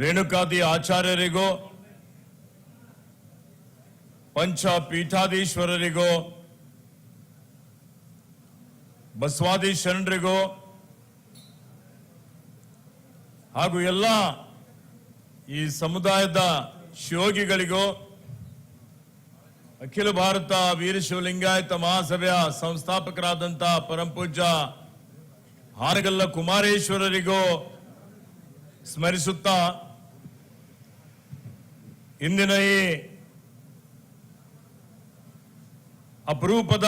ರೇಣುಕಾದಿ ಆಚಾರ್ಯರಿಗೂ ಪಂಚ ಪೀಠಾಧೀಶ್ವರರಿಗೂ ಬಸವಾದಿ ಶರಣರಿಗೂ ಹಾಗೂ ಎಲ್ಲ ಈ ಸಮುದಾಯದ ಶಿವೋಗಿಗಳಿಗೂ ಅಖಿಲ ಭಾರತ ವೀರಶಿವಲಿಂಗಾಯತ ಮಹಾಸಭೆಯ ಸಂಸ್ಥಾಪಕರಾದಂಥ ಪರಂಪೂಜ್ಯ ಹಾರಗಲ್ಲ ಕುಮಾರೇಶ್ವರರಿಗೂ ಸ್ಮರಿಸುತ್ತಾ ಇಂದಿನ ಈ ಅಪರೂಪದ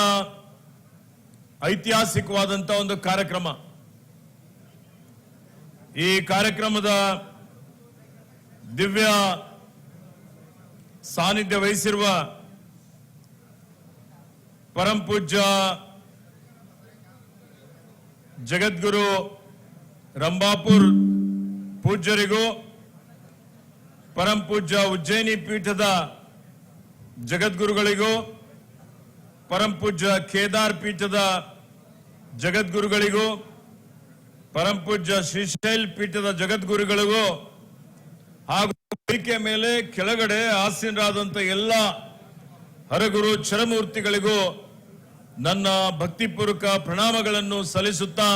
ಐತಿಹಾಸಿಕವಾದಂಥ ಒಂದು ಕಾರ್ಯಕ್ರಮ. ಈ ಕಾರ್ಯಕ್ರಮದ ದಿವ್ಯ ಸಾನ್ನಿಧ್ಯ ವಹಿಸಿರುವ ಪರಂಪೂಜ್ಯ ಜಗದ್ಗುರು ರಂಭಾಪುರ್ ಪೂಜ್ಯರಿಗೂ ಪರಂ ಪೂಜ್ಯ ಉಜ್ಜಯಿನಿ ಪೀಠದ ಜಗದ್ಗುರುಗಳಿಗೂ, ಪರಂ ಪೂಜ್ಯ ಕೇದಾರ್ ಪೀಠದ ಜಗದ್ಗುರುಗಳಿಗೂ, ಪರಂ ಪೂಜ್ಯ ಶ್ರೀಶೈಲ್ ಪೀಠದ ಜಗದ್ಗುರುಗಳಿಗೂ ಹಾಗೂ ವೇದಿಕೆ ಮೇಲೆ ಕೆಳಗಡೆ ಆಸೀನರಾದಂತ ಎಲ್ಲ ಹರಗುರು ಚರಮೂರ್ತಿಗಳಿಗೂ ನನ್ನ ಭಕ್ತಿಪೂರ್ವಕ ಪ್ರಣಾಮಗಳನ್ನು ಸಲ್ಲಿಸುತ್ತಾ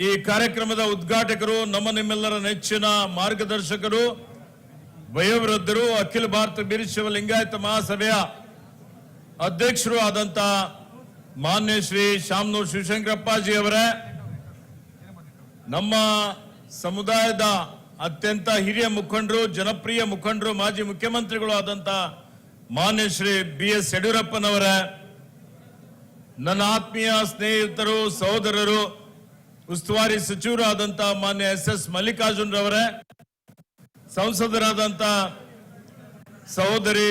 ಈ ಕಾರ್ಯಕ್ರಮದ ಉದ್ಘಾಟಕರು ನಮ್ಮ ನಿಮ್ಮೆಲ್ಲರ ನೆಚ್ಚಿನ ಮಾರ್ಗದರ್ಶಕರು, ವಯೋವೃದ್ಧರು, ಅಖಿಲ ಭಾರತ ವೀರಶೈವ ಲಿಂಗಾಯತ ಮಹಾಸಭೆಯ ಅಧ್ಯಕ್ಷರು ಆದಂತ ಮಾನ್ಯ ಶ್ರೀ ಶಾಮನೂರ್ ಶಿವಶಂಕರಪ್ಪಾಜಿ ಅವರೇ, ನಮ್ಮ ಸಮುದಾಯದ ಅತ್ಯಂತ ಹಿರಿಯ ಮುಖಂಡರು, ಜನಪ್ರಿಯ ಮುಖಂಡರು, ಮಾಜಿ ಮುಖ್ಯಮಂತ್ರಿಗಳು ಆದಂತ ಮಾನ್ಯ ಶ್ರೀ ಬಿ ಎಸ್ ಯಡಿಯೂರಪ್ಪನವರೇ, ನನ್ನ ಆತ್ಮೀಯ ಸ್ನೇಹಿತರು, ಸಹೋದರರು ಉಸ್ತುವಾರಿ ಸಚಿವರಾದಂಥ ಮಾನ್ಯ ಎಸ್ ಎಸ್ ಮಲ್ಲಿಕಾರ್ಜುನ್ ರವರೇ, ಸಂಸದರಾದಂತ ಸಹೋದರಿ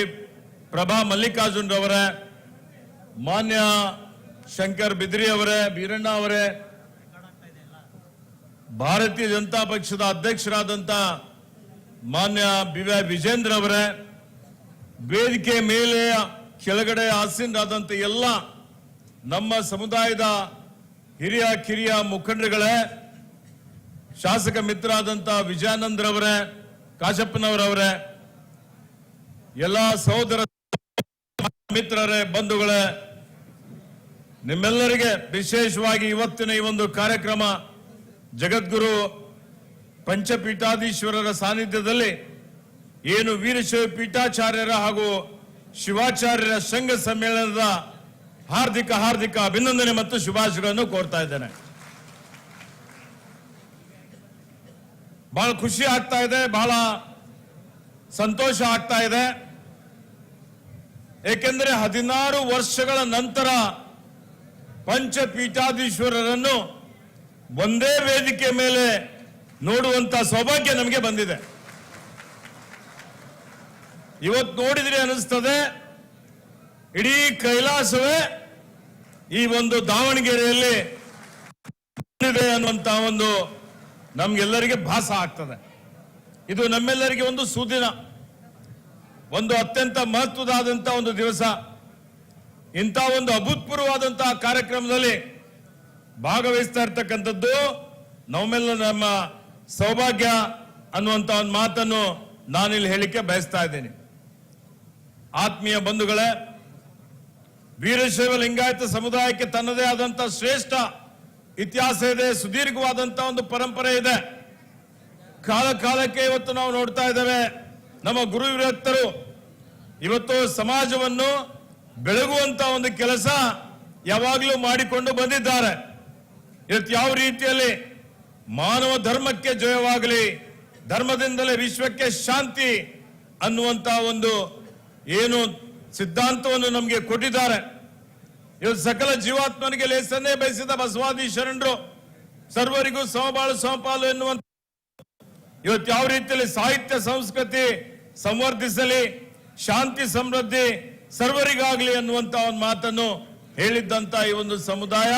ಪ್ರಭಾ ಮಲ್ಲಿಕಾರ್ಜುನ್ ರವರೇ, ಮಾನ್ಯ ಶಂಕರ್ ಬಿದ್ರಿ ಅವರೇ ಬೀರಣ್ಣ ಅವರೇ, ಭಾರತೀಯ ಜನತಾ ಪಕ್ಷದ ಅಧ್ಯಕ್ಷರಾದಂತ ಮಾನ್ಯ ಬಿ ವೈ ವಿಜೇಂದ್ರ ಅವರೇ, ವೇದಿಕೆ ಮೇಲೆ ಕೆಳಗಡೆ ಆಸೀನರಾದಂತ ಎಲ್ಲ ನಮ್ಮ ಸಮುದಾಯದ ಹಿರಿಯ ಕಿರಿಯ ಮುಖಂಡರುಗಳೇ, ಶಾಸಕ ಮಿತ್ರರಾದಂತ ವಿಜಯಾನಂದ್ರವರೇ ಕಾಶಪ್ಪನವರವರೇ, ಎಲ್ಲ ಸಹೋದರ ಮಿತ್ರರೇ, ಬಂಧುಗಳೇ, ನಿಮ್ಮೆಲ್ಲರಿಗೆ ವಿಶೇಷವಾಗಿ ಇವತ್ತಿನ ಈ ಒಂದು ಕಾರ್ಯಕ್ರಮ ಜಗದ್ಗುರು ಪಂಚಪೀಠಾಧೀಶ್ವರರ ಸಾನ್ನಿಧ್ಯದಲ್ಲಿ ಏನು ವೀರಶೈವ ಪೀಠಾಚಾರ್ಯರ ಹಾಗೂ ಶಿವಾಚಾರ್ಯರ ಸಂಘ ಸಮ್ಮೇಳನದ ಹಾರ್ದಿಕ ಹಾರ್ದಿಕ ಅಭಿನಂದನೆ ಮತ್ತು ಶುಭಾಶಯಗಳನ್ನು ಕೋರ್ತಾ ಇದ್ದೇನೆ. ಬಹಳ ಖುಷಿ ಆಗ್ತಾ ಇದೆ ಬಹಳ ಸಂತೋಷ ಆಗ್ತಾ ಇದೆ. ಏಕೆಂದರೆ ಹದಿನಾರು ವರ್ಷಗಳ ನಂತರ ಪಂಚಪೀಠಾಧೀಶ್ವರರನ್ನು ಒಂದೇ ವೇದಿಕೆ ಮೇಲೆ ನೋಡುವಂತ ಸೌಭಾಗ್ಯ ನಮಗೆ ಬಂದಿದೆ. ಇವತ್ತು ನೋಡಿದ್ರೆ ಅನಿಸ್ತದೆ ಇಡೀ ಕೈಲಾಸವೇ ಈ ಒಂದು ದಾವಣಗೆರೆಯಲ್ಲಿ ಇದೆ ಅನ್ನುವಂತ ಒಂದು ನಮ್ಗೆಲ್ಲರಿಗೆ ಭಾಸ ಆಗ್ತದೆ. ಇದು ನಮ್ಮೆಲ್ಲರಿಗೆ ಒಂದು ಸುದಿನ, ಒಂದು ಅತ್ಯಂತ ಮಹತ್ವದಾದಂತ ಒಂದು ದಿವಸ. ಇಂಥ ಒಂದು ಅಭೂತಪೂರ್ವವಾದಂತಹ ಕಾರ್ಯಕ್ರಮದಲ್ಲಿ ಭಾಗವಹಿಸ್ತಾ ಇರ್ತಕ್ಕಂಥದ್ದು ನಮ್ಮೆಲ್ಲ ನಮ್ಮ ಸೌಭಾಗ್ಯ ಅನ್ನುವಂತ ಒಂದು ಮಾತನ್ನು ನಾನಿಲ್ಲಿ ಹೇಳಿಕೆ ಬಯಸ್ತಾ ಇದ್ದೀನಿ. ಆತ್ಮೀಯ ಬಂಧುಗಳೇ ವೀರಶೈವ ಲಿಂಗಾಯತ ಸಮುದಾಯಕ್ಕೆ ತನ್ನದೇ ಆದಂತ ಶ್ರೇಷ್ಠ ಇತಿಹಾಸ ಇದೆ, ಸುದೀರ್ಘವಾದಂತ ಒಂದು ಪರಂಪರೆ ಇದೆ. ಕಾಲ ಕಾಲಕ್ಕೆ ಇವತ್ತು ನಾವು ನೋಡ್ತಾ ಇದ್ದೇವೆ, ನಮ್ಮ ಗುರು ವಿರಕ್ತರು ಇವತ್ತು ಸಮಾಜವನ್ನು ಬೆಳಗುವಂತ ಒಂದು ಕೆಲಸ ಯಾವಾಗಲೂ ಮಾಡಿಕೊಂಡು ಬಂದಿದ್ದಾರೆ. ಇವತ್ತು ಯಾವ ರೀತಿಯಲ್ಲಿ ಮಾನವ ಧರ್ಮಕ್ಕೆ ಜಯವಾಗಲಿ, ಧರ್ಮದಿಂದಲೇ ವಿಶ್ವಕ್ಕೆ ಶಾಂತಿ ಅನ್ನುವಂತ ಒಂದು ಏನು ಸಿದ್ಧಾಂತವನ್ನು ನಮಗೆ ಕೊಟ್ಟಿದ್ದಾರೆ. ಇವತ್ತು ಸಕಲ ಜೀವಾತ್ಮನಿಗೆ ಲೇಸನ್ನೇ ಬಯಸಿದ ಬಸವಾದಿ ಶರಣರು, ಸರ್ವರಿಗೂ ಸಮಬಾಳು ಸಮಪಾಲು ಎನ್ನುವಂತ ಇವತ್ತು ಯಾವ ರೀತಿಯಲ್ಲಿ ಸಾಹಿತ್ಯ ಸಂಸ್ಕೃತಿ ಸಂವರ್ಧಿಸಲಿ, ಶಾಂತಿ ಸಮೃದ್ಧಿ ಸರ್ವರಿಗಾಗಲಿ ಅನ್ನುವಂತ ಒಂದು ಮಾತನ್ನು ಹೇಳಿದ್ದಂತ ಈ ಒಂದು ಸಮುದಾಯ.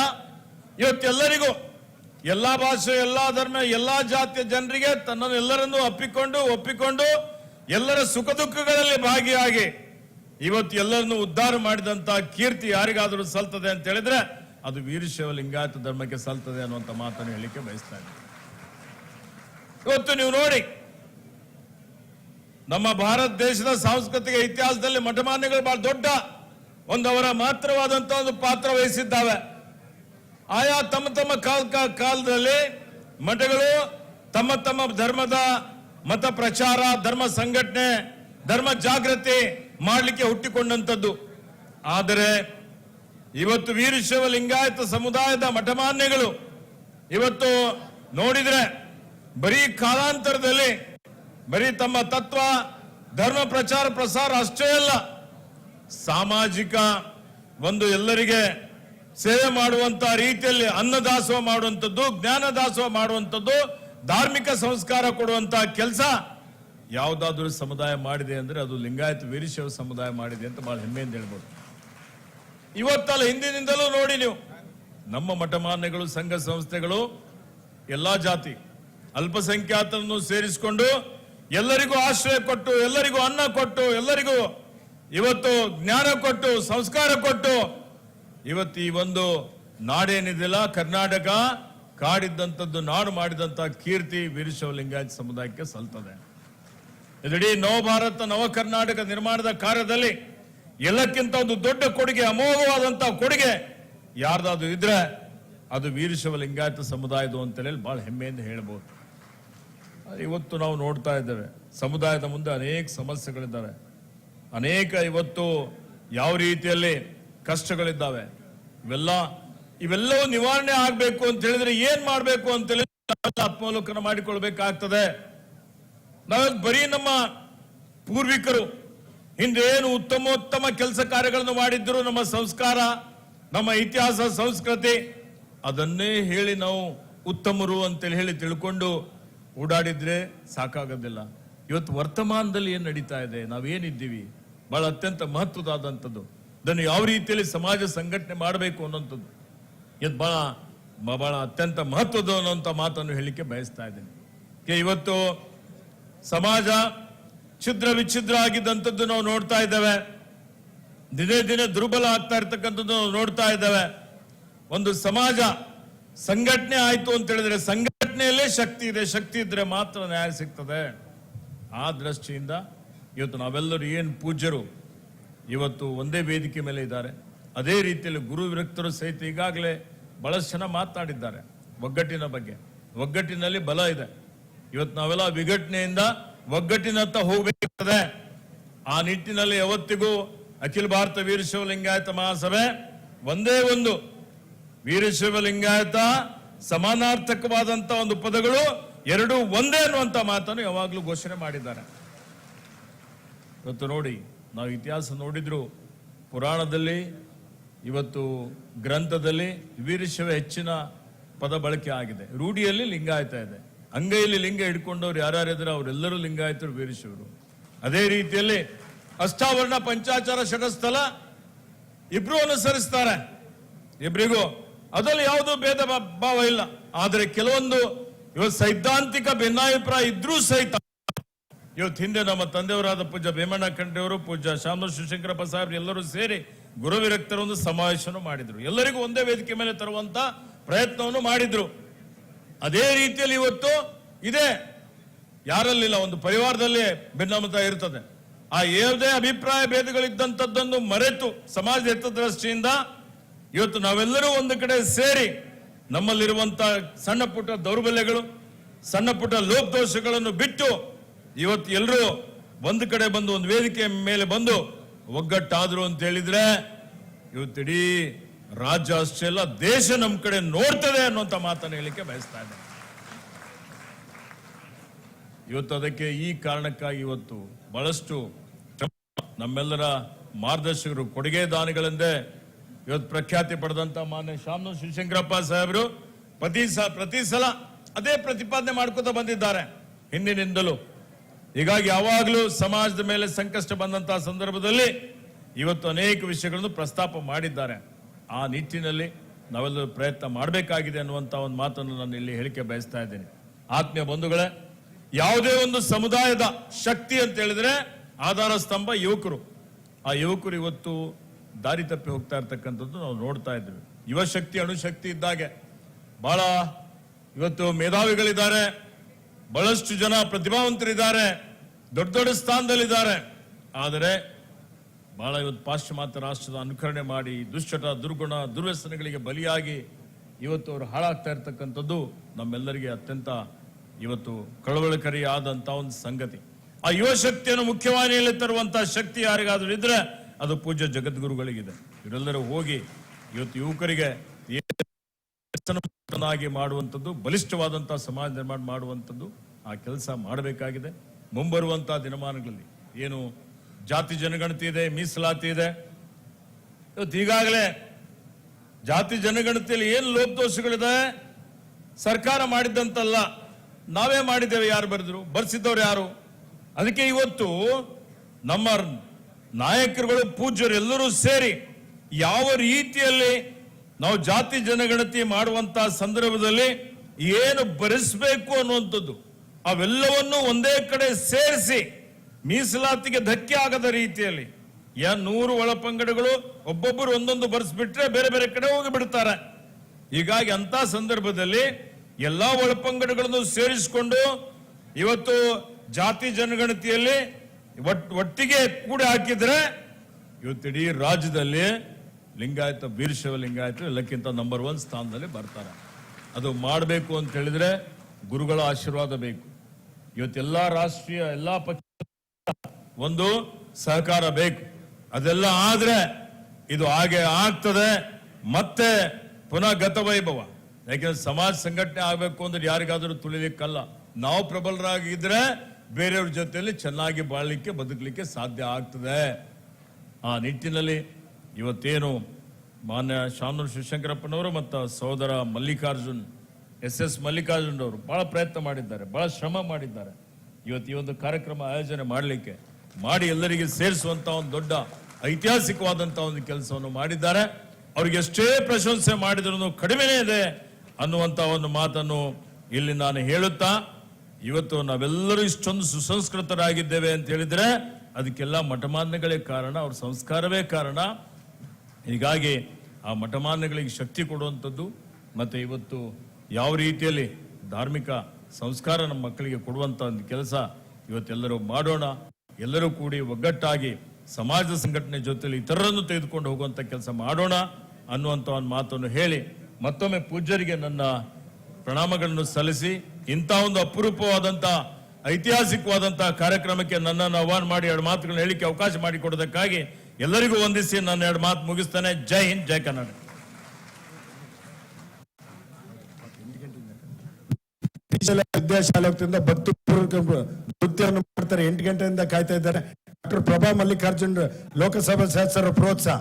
ಇವತ್ತೆಲ್ಲರಿಗೂ ಎಲ್ಲಾ ಭಾಷೆ, ಎಲ್ಲಾ ಧರ್ಮ, ಎಲ್ಲಾ ಜಾತಿಯ ಜನರಿಗೆ ತನ್ನನ್ನು ಎಲ್ಲರನ್ನೂ ಅಪ್ಪಿಕೊಂಡು ಒಪ್ಪಿಕೊಂಡು ಎಲ್ಲರ ಸುಖ ದುಃಖಗಳಲ್ಲಿ ಭಾಗಿಯಾಗಿ ಇವತ್ತು ಎಲ್ಲರನ್ನು ಉದ್ಧಾರ ಮಾಡಿದಂತ ಕೀರ್ತಿ ಯಾರಿಗಾದರೂ ಸಲ್ತದೆ ಅಂತ ಹೇಳಿದ್ರೆ ಅದು ವೀರಶೈವ ಲಿಂಗಾಯತ ಧರ್ಮಕ್ಕೆ ಸಲ್ತದೆ ಅನ್ನುವಂತ ಮಾತನ್ನು ಹೇಳಿಕೆ ಬಯಸ್ತಾ ಇದ್ದೀನಿ. ಇವತ್ತು ನೀವು ನೋಡಿ, ನಮ್ಮ ಭಾರತ ದೇಶದ ಸಾಂಸ್ಕೃತಿಕ ಇತಿಹಾಸದಲ್ಲಿ ಮಠಮಾನ್ಯಗಳು ಬಹಳ ದೊಡ್ಡ ಒಂದವರ ಮಾತ್ರವಾದಂತ ಒಂದು ಪಾತ್ರ ವಹಿಸಿದ್ದಾವೆ. ಆಯಾ ತಮ್ಮ ತಮ್ಮ ಕಾಲ ಕಾಲದಲ್ಲಿ ಮಠಗಳು ತಮ್ಮ ತಮ್ಮ ಧರ್ಮದ ಮತ ಪ್ರಚಾರ, ಧರ್ಮ ಸಂಘಟನೆ, ಧರ್ಮ ಜಾಗೃತಿ ಮಾಡಲಿಕ್ಕೆ ಹುಟ್ಟಿಕೊಂಡಂಥದ್ದು. ಆದರೆ ಇವತ್ತು ವೀರಶೈವ ಲಿಂಗಾಯತ ಸಮುದಾಯದ ಮಠಮಾನ್ಯಗಳು ಇವತ್ತು ನೋಡಿದ್ರೆ ಬರೀ ಕಾಲಾಂತರದಲ್ಲಿ ಬರೀ ತಮ್ಮ ತತ್ವ, ಧರ್ಮ ಪ್ರಚಾರ ಪ್ರಸಾರ ಅಷ್ಟೇ ಅಲ್ಲ, ಸಾಮಾಜಿಕ ಒಂದು ಎಲ್ಲರಿಗೆ ಸೇವೆ ಮಾಡುವಂತ ರೀತಿಯಲ್ಲಿ ಅನ್ನದಾಸೋಹ ಮಾಡುವಂಥದ್ದು ಜ್ಞಾನ ದಾಸೋಹ ಮಾಡುವಂಥದ್ದು, ಧಾರ್ಮಿಕ ಸಂಸ್ಕಾರ ಕೊಡುವಂತಹ ಕೆಲಸ ಯಾವುದಾದ್ರೂ ಸಮುದಾಯ ಮಾಡಿದೆ ಅಂದ್ರೆ ಅದು ಲಿಂಗಾಯತ ವೀರಶೈವ ಸಮುದಾಯ ಮಾಡಿದೆ ಅಂತ ಬಹಳ ಹೆಮ್ಮೆಯಿಂದ ಹೇಳ್ಬೋದು. ಇವತ್ತಲ್ಲ ಹಿಂದಿನಿಂದಲೂ ನೋಡಿ ನೀವು. ನಮ್ಮ ಮಠಮಾನ್ಯಗಳು, ಸಂಘ ಸಂಸ್ಥೆಗಳು, ಎಲ್ಲಾ ಜಾತಿ, ಅಲ್ಪಸಂಖ್ಯಾತರನ್ನು ಸೇರಿಸಿಕೊಂಡು ಎಲ್ಲರಿಗೂ ಆಶ್ರಯ ಕೊಟ್ಟು, ಎಲ್ಲರಿಗೂ ಅನ್ನ ಕೊಟ್ಟು, ಎಲ್ಲರಿಗೂ ಇವತ್ತು ಜ್ಞಾನ ಕೊಟ್ಟು, ಸಂಸ್ಕಾರ ಕೊಟ್ಟು ಇವತ್ತು ಈ ಒಂದು ನಾಡೇನಿದಿಲ್ಲ, ಕರ್ನಾಟಕ ಕಾಡಿದ್ದಂಥದ್ದು ನಾಡು ಮಾಡಿದಂತ ಕೀರ್ತಿ ವೀರಶವ ಲಿಂಗಾಯತ ಸಮುದಾಯಕ್ಕೆ ಸಲ್ತದೆ. ಇಡೀ ನವ ಭಾರತ, ನವ ಕರ್ನಾಟಕ ನಿರ್ಮಾಣದ ಕಾರ್ಯದಲ್ಲಿ ಎಲ್ಲಕ್ಕಿಂತ ಒಂದು ದೊಡ್ಡ ಕೊಡುಗೆ, ಅಮೋಘವಾದಂತ ಕೊಡುಗೆ ಯಾರ್ದಾದ್ರು ಇದ್ರೆ ಅದು ವೀರಶೈವ ಲಿಂಗಾಯತ ಸಮುದಾಯದು ಅಂತ ಹೇಳಿ ಬಹಳ ಹೆಮ್ಮೆಯಿಂದ ಹೇಳ್ಬೋದು. ಇವತ್ತು ನಾವು ನೋಡ್ತಾ ಇದ್ದೇವೆ, ಸಮುದಾಯದ ಮುಂದೆ ಅನೇಕ ಸಮಸ್ಯೆಗಳಿದ್ದಾವೆ. ಅನೇಕ ಇವತ್ತು ಯಾವ ರೀತಿಯಲ್ಲಿ ಕಷ್ಟಗಳಿದ್ದಾವೆ. ಇವೆಲ್ಲ, ಇವೆಲ್ಲವೂ ನಿವಾರಣೆ ಆಗ್ಬೇಕು ಅಂತ ಹೇಳಿದ್ರೆ ಏನ್ ಮಾಡ್ಬೇಕು ಅಂತ ಹೇಳಿ ನಾವೆಲ್ಲ ಆತ್ಮಾವಲೋಕನ ಮಾಡಿಕೊಳ್ಬೇಕಾಗ್ತದೆ. ನಾವೆಲ್ಲ ಬರೀ ನಮ್ಮ ಪೂರ್ವಿಕರು. ಹಿಂದೆ ಏನು ಉತ್ತಮೋತ್ತಮ ಕೆಲಸ ಕಾರ್ಯಗಳನ್ನು ಮಾಡಿದ್ರು ನಮ್ಮ ಸಂಸ್ಕಾರ, ನಮ್ಮ ಇತಿಹಾಸ, ಸಂಸ್ಕೃತಿ, ಅದನ್ನೇ ಹೇಳಿ ನಾವು ಉತ್ತಮರು ಅಂತೇಳಿ ಹೇಳಿ ತಿಳ್ಕೊಂಡು ಓಡಾಡಿದ್ರೆ ಸಾಕಾಗೋದಿಲ್ಲ. ಇವತ್ತು ವರ್ತಮಾನದಲ್ಲಿ ಏನು ನಡೀತಾ ಇದೆ? ನಾವೇನಿದ್ದೀವಿ? ಬಹಳ ಅತ್ಯಂತ ಮಹತ್ವದಾದಂಥದ್ದು. ಅದನ್ನು ಯಾವ ರೀತಿಯಲ್ಲಿ ಸಮಾಜ ಸಂಘಟನೆ ಮಾಡಬೇಕು ಅನ್ನೋಂಥದ್ದು. ಇದು ಬಹಳ ಬಹಳ ಅತ್ಯಂತ ಮಹತ್ವದ ಅನ್ನೋಂಥ ಮಾತನ್ನು ಹೇಳಲಿಕ್ಕೆ ಬಯಸ್ತಾ ಇದ್ದೇನೆ. ಇವತ್ತು ಸಮಾಜ ಛಿದ್ರ ವಿಚ್ಛಿದ್ರ ಆಗಿದ್ದಂಥದ್ದು ನಾವು ನೋಡ್ತಾ ಇದ್ದೇವೆ. ದಿನೇ ದಿನೇ ದುರ್ಬಲ ಆಗ್ತಾ ಇರ್ತಕ್ಕಂಥದ್ದು ನಾವು ನೋಡ್ತಾ ಇದ್ದೇವೆ. ಒಂದು ಸಮಾಜ ಸಂಘಟನೆ ಆಯಿತು ಅಂತ ಹೇಳಿದ್ರೆ ಸಂಘಟನೆಯಲ್ಲೇ ಶಕ್ತಿ ಇದೆ. ಶಕ್ತಿ ಇದ್ರೆ ಮಾತ್ರ ನ್ಯಾಯ ಸಿಗ್ತದೆ. ಆ ದೃಷ್ಟಿಯಿಂದ ಇವತ್ತು ನಾವೆಲ್ಲರೂ ಏನು ಪೂಜ್ಯರು, ಇವತ್ತು ಒಂದೇ ವೇದಿಕೆ ಮೇಲೆ ಇದ್ದಾರೆ. ಅದೇ ರೀತಿಯಲ್ಲಿ ಗುರು ವಿರಕ್ತರು ಸಹಿತ ಈಗಾಗಲೇ ಬಹಳಷ್ಟು ಜನ ಮಾತನಾಡಿದ್ದಾರೆ ಒಗ್ಗಟ್ಟಿನ ಬಗ್ಗೆ. ಒಗ್ಗಟ್ಟಿನಲ್ಲಿ ಬಲ ಇದೆ. ಇವತ್ತು ನಾವೆಲ್ಲ ವಿಘಟನೆಯಿಂದ ಒಗ್ಗಟ್ಟಿನತ್ತ ಹೋಗಬೇಕಾಗಿದೆ ಆ ನಿಟ್ಟಿನಲ್ಲಿ ಯಾವತ್ತಿಗೂ ಅಖಿಲ ಭಾರತ ವೀರಶೈವ ಲಿಂಗಾಯತ ಮಹಾಸಭೆ ಒಂದೇ ಒಂದು ವೀರಶಿವಲಿಂಗಾಯತ ಸಮಾನಾರ್ಥಕವಾದಂತ ಒಂದು ಪದಗಳು ಎರಡೂ ಒಂದೇ ಅನ್ನುವಂತ ಮಾತನ್ನು ಯಾವಾಗಲೂ ಘೋಷಣೆ ಮಾಡಿದ್ದಾರೆ. ಇವತ್ತು ನೋಡಿ, ನಾವು ಇತಿಹಾಸ ನೋಡಿದ್ರು, ಪುರಾಣದಲ್ಲಿ, ಇವತ್ತು ಗ್ರಂಥದಲ್ಲಿ ವೀರಶಿವ ಹೆಚ್ಚಿನ ಪದ ಬಳಕೆ ಆಗಿದೆ. ರೂಢಿಯಲ್ಲಿ ಲಿಂಗಾಯತ ಇದೆ. ಅಂಗೈಯಲ್ಲಿ ಲಿಂಗ ಹಿಡ್ಕೊಂಡವ್ರು ಯಾರ್ಯಾರಿದ್ರೆ ಅವರೆಲ್ಲರೂ ಲಿಂಗಾಯತರು ಬೇರಿಸಿದ್ರು ಅದೇ ರೀತಿಯಲ್ಲಿ ಅಷ್ಟಾವರ್ಣ ಪಂಚಾಚಾರ ಷಟಸ್ಥಲ ಇಬ್ರು ಅನುಸರಿಸ್ತಾರೆ. ಇಬ್ರಿಗೂ ಅದರಲ್ಲಿ ಯಾವುದೂ ಭೇದ ಭಾವ ಇಲ್ಲ. ಆದರೆ ಕೆಲವೊಂದು ಇವತ್ತು ಸೈದ್ಧಾಂತಿಕ ಭಿನ್ನಾಭಿಪ್ರಾಯ ಇದ್ರೂ ಸಹಿತ ಇವತ್ತು ಹಿಂದೆ ನಮ್ಮ ತಂದೆಯವರಾದ ಪೂಜ್ಯ ಭೀಮಣ್ಣ ಖಂಡ್ರೆಯವರು, ಪೂಜ್ಯ ಶಾಮನೂರ್ ಶಿವಶಂಕರಪ್ಪ ಸಾಹೇಬ್ರು ಎಲ್ಲರೂ ಸೇರಿ ಗುರು ವಿರಕ್ತರ ಒಂದು ಸಮಾವೇಶವನ್ನು ಮಾಡಿದ್ರು. ಎಲ್ಲರಿಗೂ ಒಂದೇ ವೇದಿಕೆ ಮೇಲೆ ತರುವಂತ ಪ್ರಯತ್ನವನ್ನು ಮಾಡಿದ್ರು. ಅದೇ ರೀತಿಯಲ್ಲಿ ಇವತ್ತು ಇದೆ. ಯಾರಲ್ಲಿಲ್ಲ, ಒಂದು ಪರಿವಾರದಲ್ಲಿ ಭಿನ್ನಮತ ಇರ್ತದೆ. ಆ ಯಾವುದೇ ಅಭಿಪ್ರಾಯ ಭೇದಗಳಿದ್ದಂಥದ್ದನ್ನು ಮರೆತು ಸಮಾಜದ ಹಿತದೃಷ್ಟಿಯಿಂದ ಇವತ್ತು ನಾವೆಲ್ಲರೂ ಒಂದು ಕಡೆ ಸೇರಿ ನಮ್ಮಲ್ಲಿರುವಂತ ಸಣ್ಣ ಪುಟ್ಟ ದೌರ್ಬಲ್ಯಗಳು, ಸಣ್ಣ ಪುಟ್ಟ ಲೋಪದೋಷಗಳನ್ನು ಬಿಟ್ಟು ಇವತ್ತು ಎಲ್ಲರೂ ಒಂದು ಕಡೆ ಬಂದು ಒಂದು ವೇದಿಕೆ ಮೇಲೆ ಬಂದು ಒಗ್ಗಟ್ಟಾದ್ರು ಅಂತ ಹೇಳಿದ್ರೆ ಇವತ್ತಿಡೀ ರಾಜ್ಯ ಅಷ್ಟೇ ಅಲ್ಲ ದೇಶ ನಮ್ಮ ಕಡೆ ನೋಡ್ತದೆ ಅನ್ನುವಂತ ಮಾತನ್ನು ಹೇಳಲಿಕ್ಕೆ ಬಯಸ್ತಾ ಇದೆ ಇವತ್ತು ಅದಕ್ಕೆ ಈ ಕಾರಣಕ್ಕಾಗಿ ಇವತ್ತು ಬಹಳಷ್ಟು ನಮ್ಮೆಲ್ಲರ ಮಾರ್ಗದರ್ಶಕರು ಕೊಡುಗೆ ದಾನಿಗಳೆಂದೇ ಇವತ್ತು ಪ್ರಖ್ಯಾತಿ ಪಡೆದಂತ ಮಾನ್ಯ ಶಾಮನು ಶಿವಶಂಕರಪ್ಪ ಸಾಹೇಬರು ಪ್ರತಿ ಸ, ಪ್ರತಿ ಸಲ ಅದೇ ಪ್ರತಿಪಾದನೆ ಮಾಡ್ಕೋತ ಬಂದಿದ್ದಾರೆ ಹಿಂದಿನಿಂದಲೂ. ಹೀಗಾಗಿ ಯಾವಾಗಲೂ ಸಮಾಜದ ಮೇಲೆ ಸಂಕಷ್ಟ ಬಂದಂತಹ ಸಂದರ್ಭದಲ್ಲಿ ಇವತ್ತು ಅನೇಕ ವಿಷಯಗಳನ್ನು ಪ್ರಸ್ತಾಪ ಮಾಡಿದ್ದಾರೆ. ಆ ನಿಟ್ಟಿನಲ್ಲಿ ನಾವೆಲ್ಲರೂ ಪ್ರಯತ್ನ ಮಾಡಬೇಕಾಗಿದೆ ಅನ್ನುವಂಥ ಒಂದು ಮಾತನ್ನು ನಾನು ಇಲ್ಲಿ ಹೇಳಿಕೆ ಬಯಸ್ತಾ ಇದ್ದೇನೆ. ಆತ್ಮೀಯ ಬಂಧುಗಳೇ, ಯಾವುದೇ ಒಂದು ಸಮುದಾಯದ ಶಕ್ತಿ ಅಂತ ಹೇಳಿದ್ರೆ ಆಧಾರ ಸ್ತಂಭ ಯುವಕರು. ಆ ಯುವಕರು ಇವತ್ತು ದಾರಿ ತಪ್ಪಿ ಹೋಗ್ತಾ ಇರ್ತಕ್ಕಂಥದ್ದು ನಾವು ನೋಡ್ತಾ ಇದ್ದೇವೆ. ಯುವ ಶಕ್ತಿ ಅಣುಶಕ್ತಿ ಇದ್ದಾಗೆ. ಬಹಳ ಇವತ್ತು ಮೇಧಾವಿಗಳಿದ್ದಾರೆ, ಬಹಳಷ್ಟು ಜನ ಪ್ರತಿಭಾವಂತರಿದ್ದಾರೆ, ದೊಡ್ಡ ದೊಡ್ಡ ಸ್ಥಾನದಲ್ಲಿದ್ದಾರೆ. ಆದರೆ ಬಹಳ ಇವತ್ತು ಪಾಶ್ಚಿಮಾತ್ಯ ರಾಷ್ಟ್ರದ ಅನುಕರಣೆ ಮಾಡಿ ದುಶ್ಚಟ, ದುರ್ಗುಣ, ದುರ್ವ್ಯಸನಗಳಿಗೆ ಬಲಿಯಾಗಿ ಇವತ್ತು ಅವರು ಹಾಳಾಗ್ತಾ ಇರ್ತಕ್ಕಂಥದ್ದು ನಮ್ಮೆಲ್ಲರಿಗೆ ಅತ್ಯಂತ ಇವತ್ತು ಕಳವಳಕರಿ ಆದಂಥ ಒಂದು ಸಂಗತಿ. ಆ ಯುವಶಕ್ತಿಯನ್ನು ಮುಖ್ಯವಾಹಿನಿಯಲ್ಲಿ ತರುವಂತಹ ಶಕ್ತಿ ಯಾರಿಗಾದರೂ ಇದ್ರೆ ಅದು ಪೂಜ್ಯ ಜಗದ್ಗುರುಗಳಿಗಿದೆ. ಇವರೆಲ್ಲರೂ ಹೋಗಿ ಇವತ್ತು ಯುವಕರಿಗೆ ಮಾಡುವಂಥದ್ದು, ಬಲಿಷ್ಠವಾದಂಥ ಸಮಾಜ ನಿರ್ಮಾಣ ಮಾಡುವಂಥದ್ದು ಆ ಕೆಲಸ ಮಾಡಬೇಕಾಗಿದೆ. ಮುಂಬರುವಂತಹ ದಿನಮಾನಗಳಲ್ಲಿ ಏನು ಜಾತಿ ಜನಗಣತಿ ಇದೆ, ಮೀಸಲಾತಿ ಇದೆ. ಇವತ್ತು ಈಗಾಗಲೇ ಜಾತಿ ಜನಗಣತಿಯಲ್ಲಿ ಏನು ಲೋಪದೋಷಗಳಿದೆ? ಸರ್ಕಾರ ಮಾಡಿದ್ದಂತಲ್ಲ, ನಾವೇ ಮಾಡಿದ್ದೇವೆ, ಯಾರು ಬರೆದ್ರು? ಬರ್ಸಿದ್ದವ್ರು ಯಾರು? ಅದಕ್ಕೆ ಇವತ್ತು ನಮ್ಮ ನಾಯಕರುಗಳು, ಪೂಜ್ಯರು ಎಲ್ಲರೂ ಸೇರಿ ಯಾವ ರೀತಿಯಲ್ಲಿ ನಾವು ಜಾತಿ ಜನಗಣತಿ ಮಾಡುವಂತಹ ಸಂದರ್ಭದಲ್ಲಿ ಏನು ಭರಿಸಬೇಕು ಅನ್ನುವಂಥದ್ದು, ಅವೆಲ್ಲವನ್ನೂ ಒಂದೇ ಕಡೆ ಸೇರಿಸಿ ಮೀಸಲಾತಿಗೆ ಧಕ್ಕೆ ಆಗದ ರೀತಿಯಲ್ಲಿ. ಯಾ ನೂರು ಒಳಪಂಗಡಗಳು ಒಬ್ಬೊಬ್ಬರು ಒಂದೊಂದು ಬರ್ಸ್ಬಿಟ್ರೆ ಬೇರೆ ಬೇರೆ ಕಡೆ ಹೋಗಿ ಬಿಡ್ತಾರೆ. ಹೀಗಾಗಿ ಅಂತ ಸಂದರ್ಭದಲ್ಲಿ ಎಲ್ಲಾ ಒಳಪಂಗಡಗಳನ್ನು ಸೇರಿಸಿಕೊಂಡು ಇವತ್ತು ಜಾತಿ ಜನಗಣತಿಯಲ್ಲಿ ಒಟ್- ಒಟ್ಟಿಗೆ ಕೂಡಿ ಹಾಕಿದ್ರೆ ಇವತ್ತಿಡೀ ರಾಜ್ಯದಲ್ಲಿ ಲಿಂಗಾಯತ, ವೀರಶೈವ ಲಿಂಗಾಯತ ಎಲ್ಲಕ್ಕಿಂತ ನಂಬರ್ ಒನ್ ಸ್ಥಾನದಲ್ಲಿ ಬರ್ತಾರೆ. ಅದು ಮಾಡಬೇಕು ಅಂತ ಹೇಳಿದ್ರೆ ಗುರುಗಳ ಆಶೀರ್ವಾದ ಬೇಕು. ಇವತ್ತೆಲ್ಲಾ ರಾಷ್ಟ್ರೀಯ, ಎಲ್ಲಾ ಪಕ್ಷ ಒಂದು ಸಹಕಾರ ಬೇಕು. ಅದೆಲ್ಲ ಆದ್ರೆ ಇದು ಹಾಗೆ ಆಗ್ತದೆ. ಮತ್ತೆ ಪುನಃ ಗತವೈಭವ ಯಾಕೆಂದ್ರೆ ಸಮಾಜ ಸಂಘಟನೆ ಆಗ್ಬೇಕು ಅಂದ್ರೆ ಯಾರಿಗಾದ್ರೂ ತುಳಿಲಿಕ್ಕಲ್ಲ. ನಾವು ಪ್ರಬಲರಾಗಿದ್ರೆ ಬೇರೆಯವ್ರ ಜೊತೆಯಲ್ಲಿ ಚೆನ್ನಾಗಿ ಬಾಳಲಿಕ್ಕೆ, ಬದುಕಲಿಕ್ಕೆ ಸಾಧ್ಯ ಆಗ್ತದೆ. ಆ ನಿಟ್ಟಿನಲ್ಲಿ ಇವತ್ತೇನು ಮಾನ್ಯ ಶಾಮನೂರು ಶಿವಶಂಕರಪ್ಪನವರು ಮತ್ತು ಸಹೋದರ ಮಲ್ಲಿಕಾರ್ಜುನ್, ಎಸ್ ಎಸ್ ಮಲ್ಲಿಕಾರ್ಜುನ್ ಅವರು ಬಹಳ ಪ್ರಯತ್ನ ಮಾಡಿದ್ದಾರೆ, ಬಹಳ ಶ್ರಮ ಮಾಡಿದ್ದಾರೆ. ಇವತ್ತು ಈ ಒಂದು ಕಾರ್ಯಕ್ರಮ ಆಯೋಜನೆ ಮಾಡಲಿಕ್ಕೆ ಮಾಡಿ ಎಲ್ಲರಿಗೆ ಸೇರಿಸುವಂತ ಒಂದು ದೊಡ್ಡ ಐತಿಹಾಸಿಕವಾದಂತ ಒಂದು ಕೆಲಸವನ್ನು ಮಾಡಿದ್ದಾರೆ. ಅವ್ರಿಗೆ ಎಷ್ಟೇ ಪ್ರಶಂಸೆ ಮಾಡಿದ್ರು ಕಡಿಮೆನೇ ಇದೆ ಅನ್ನುವಂತ ಒಂದು ಮಾತನ್ನು ಇಲ್ಲಿ ನಾನು ಹೇಳುತ್ತಾ, ಇವತ್ತು ನಾವೆಲ್ಲರೂ ಇಷ್ಟೊಂದು ಸುಸಂಸ್ಕೃತರಾಗಿದ್ದೇವೆ ಅಂತ ಹೇಳಿದ್ರೆ ಅದಕ್ಕೆಲ್ಲ ಮಠಮಾನ್ಯಗಳೇ ಕಾರಣ, ಅವ್ರ ಸಂಸ್ಕಾರವೇ ಕಾರಣ. ಹೀಗಾಗಿ ಆ ಮಠಮಾನ್ಯಗಳಿಗೆ ಶಕ್ತಿ ಕೊಡುವಂಥದ್ದು, ಮತ್ತೆ ಇವತ್ತು ಯಾವ ರೀತಿಯಲ್ಲಿ ಧಾರ್ಮಿಕ ಸಂಸ್ಕಾರ ನಮ್ಮ ಮಕ್ಕಳಿಗೆ ಕೊಡುವಂತ ಒಂದು ಕೆಲಸ ಇವತ್ತೆಲ್ಲರೂ ಮಾಡೋಣ. ಎಲ್ಲರೂ ಕೂಡಿ ಒಗ್ಗಟ್ಟಾಗಿ ಸಮಾಜ ಸಂಘಟನೆ ಜೊತೆಲಿ ಇತರರನ್ನು ತೆಗೆದುಕೊಂಡು ಹೋಗುವಂತ ಕೆಲಸ ಮಾಡೋಣ ಅನ್ನುವಂತ ಒಂದು ಮಾತನ್ನು ಹೇಳಿ ಮತ್ತೊಮ್ಮೆ ಪೂಜ್ಯರಿಗೆ ನನ್ನ ಪ್ರಣಾಮಗಳನ್ನು ಸಲ್ಲಿಸಿ ಇಂಥ ಒಂದು ಅಪರೂಪವಾದಂತ ಐತಿಹಾಸಿಕವಾದಂತಹ ಕಾರ್ಯಕ್ರಮಕ್ಕೆ ನನ್ನನ್ನು ಆಹ್ವಾನ ಮಾಡಿ ಎರಡು ಮಾತುಗಳನ್ನು ಹೇಳಿಕೆ ಅವಕಾಶ ಮಾಡಿಕೊಡೋದಕ್ಕಾಗಿ ಎಲ್ಲರಿಗೂ ವಂದಿಸಿ ನನ್ನ ಎರಡು ಮಾತು ಮುಗಿಸ್ತಾನೆ. ಜೈ ಹಿಂದ್, ಜೈ ಕನ್ನಡ ಶಾಲೆ ವಿದ್ಯಾಶಾಲೆ ವತಿಯಿಂದ ಭಕ್ತಿಪೂರ್ವಕ ನೃತ್ಯವನ್ನು ಮಾಡ್ತಾರೆ. ಎಂಟು ಗಂಟೆಯಿಂದ ಕಾಯ್ತಾ ಇದ್ದಾರೆ. ಡಾಕ್ಟರ್ ಪ್ರಭಾ ಮಲ್ಲಿಕಾರ್ಜುನ್ ಲೋಕಸಭಾ ಸದಸ್ಯರ ಪ್ರೋತ್ಸಾಹ.